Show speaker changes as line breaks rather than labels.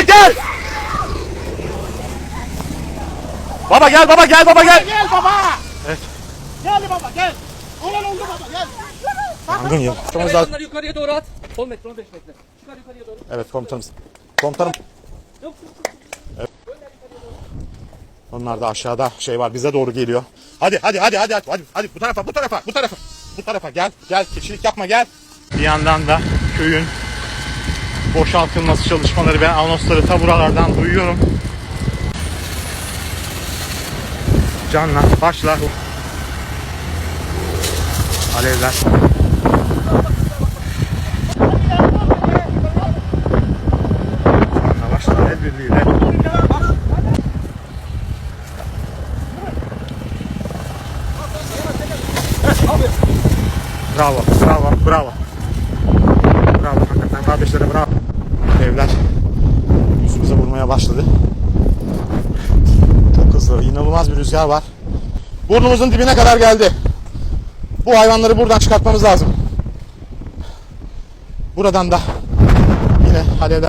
Gel. Baba gel baba gel baba gel.
Gel baba.
Evet.
Gel baba gel. Olan oldu baba gel.
Yangın ya.
Evet, onları yukarıya doğru at. 10 metre 15 metre. Çıkar yukarıya doğru.
Evet komutanım. Komutanım.
Yok.
Onlar da aşağıda şey var bize doğru geliyor. Hadi hadi hadi hadi hadi hadi, hadi bu tarafa bu tarafa bu tarafa bu tarafa gel gel kişilik yapma gel. Bir yandan da köyün boşaltılması çalışmaları ben anonsları ta buralardan duyuyorum. Canla başla. Alevler. Canla başla el birliğiyle. Bravo, bravo, bravo. Bravo hakikaten kardeşlere bravo. Başladı. Çok hızlı, inanılmaz bir rüzgar var. Burnumuzun dibine kadar geldi. Bu hayvanları buradan çıkartmamız lazım. Buradan da yine alevler